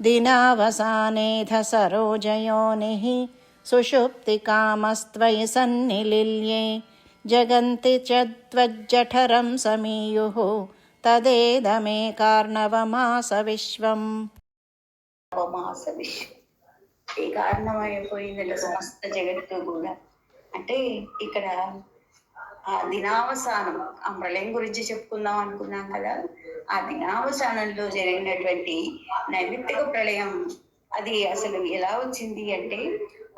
दिनावसानेऽथ सरोजयोनिः सुषुप्तिकामस्त्वयि सन्निलिल्ये जगन्ति च त्वज्जठरं समीयुः तदेदमे कार्णवमास विश्वम् అవమాస విశ్వం ఈ కారణమైపోయిందంటే సమస్త జగత్తు కూడా అంటే ఇక్కడ ఆ దినావసానం ఆ ప్రళయం గురించి చెప్పుకుందాం అనుకున్నాం కదా ఆ దినావసానంలో జరిగినటువంటి నైమిత్తిక ప్రళయం అది అసలు ఎలా వచ్చింది అంటే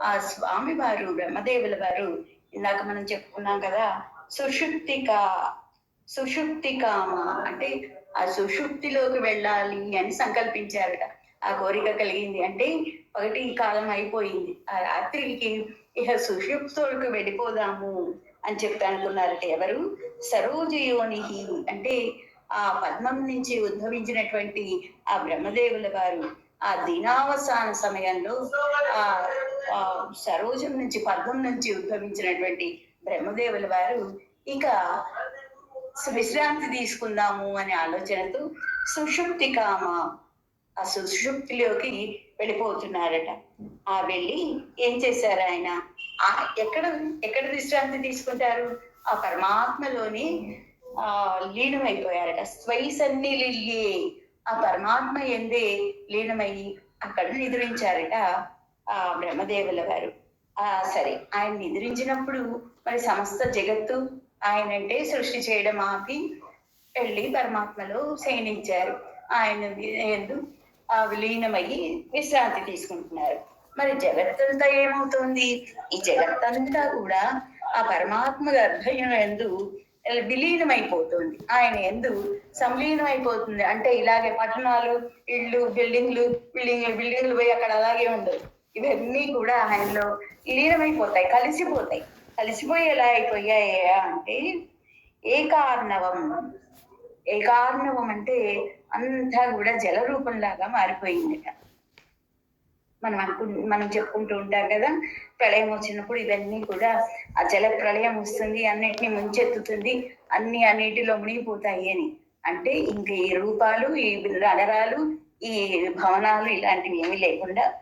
ఆ స్వామి వారు బ్రహ్మదేవుల వారు ఇందాక మనం చెప్పుకున్నాం కదా సుషుప్తిక సుషుప్తికామ అంటే ఆ సుషుప్తిలోకి వెళ్ళాలి అని సంకల్పించారట. ఆ కోరిక కలిగింది. అంటే ఒకటి కాలం అయిపోయింది. ఆ రాత్రికి ఇక సుషుప్తులకు వెళ్ళిపోదాము అని చెప్తా అనుకున్నారట ఎవరు? సరోజయోనిహి. అంటే ఆ పద్మం నుంచి ఉద్భవించినటువంటి ఆ బ్రహ్మదేవుల వారు ఆ దినావసాన సమయంలో ఆ ఆ సరోజం నుంచి పద్మం నుంచి ఉద్భవించినటువంటి బ్రహ్మదేవుల వారు ఇక విశ్రాంతి తీసుకుందాము అనే ఆలోచనతో సుషుప్తి కామ ఆ సుషుప్తిలోకి వెళ్ళిపోతున్నారట. ఆ వెళ్ళి ఏం చేశారు ఆయన? ఆ ఎక్కడ ఎక్కడ విశ్రాంతి తీసుకుంటారు? ఆ పరమాత్మలోని ఆ లీనమైపోయారట. స్వై సన్నిలిల్యే ఆ పరమాత్మ ఎందే లీనమయ్యి అక్కడ నిద్రించారట ఆ బ్రహ్మదేవుల వారు. ఆ సరే ఆయన నిద్రించినప్పుడు మరి సమస్త జగత్తు ఆయన అంటే సృష్టి చేయడం ఆపి వెళ్ళి పరమాత్మలో శయనించారు. ఆయన ఎందు ఆ విలీనమయ్యి విశ్రాంతి తీసుకుంటున్నారు. మరి జగత్తంతా ఏమవుతుంది? ఈ జగత్తంతా కూడా ఆ పరమాత్మ గర్భయం ఎందు విలీనమైపోతుంది. ఆయన ఎందు సంలీనం అయిపోతుంది అంటే ఇలాగే పట్టణాలు ఇళ్ళు బిల్డింగ్లు బిల్డింగ్లు బిల్డింగ్లు పోయి అక్కడ అలాగే ఉండదు ఇవన్నీ కూడా ఆయనలో లీనమైపోతాయి కలిసిపోతాయి. కలిసిపోయి ఎలా అయిపోయాయి అంటే ఏకార్ణవం. ఏకార్ణవం అంటే అంతా కూడా జల రూపంలాగా మారిపోయిందట. మనం అనుకు మనం చెప్పుకుంటూ ఉంటాం కదా. ప్రళయం వచ్చినప్పుడు ఇవన్నీ కూడా ఆ జల ప్రళయం వస్తుంది అన్నిటిని ముంచెత్తుతుంది అన్ని ఆ నీటిలో మునిగిపోతాయి అని. అంటే ఇంక ఈ రూపాలు ఈ నగరాలు ఈ భవనాలు ఇలాంటివి ఏమీ లేకుండా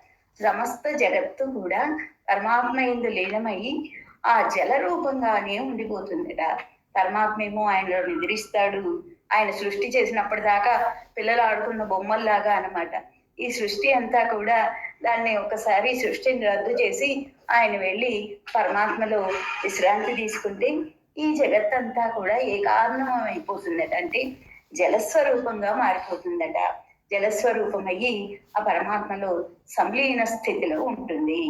సమస్త జగత్తు కూడా పరమాత్మ లీనమై ఆ జల రూపంగానే ఉండిపోతుందట. పరమాత్మ ఏమో ఆయనలో నిద్రిస్తాడు. ఆయన సృష్టి చేసినప్పటిదాకా పిల్లలు ఆడుకున్న బొమ్మల్లాగా అన్నమాట. ఈ సృష్టి అంతా కూడా దాన్ని ఒకసారి సృష్టిని రద్దు చేసి ఆయన వెళ్ళి పరమాత్మలో విశ్రాంతి తీసుకుంటే ఈ జగత్తంతా కూడా ఏ కారణం అయిపోతుందట అంటే జలస్వరూపంగా మారిపోతుందట. జలస్వరూపమయ్యి ఆ పరమాత్మలో సంలీన స్థితిలో ఉంటుంది.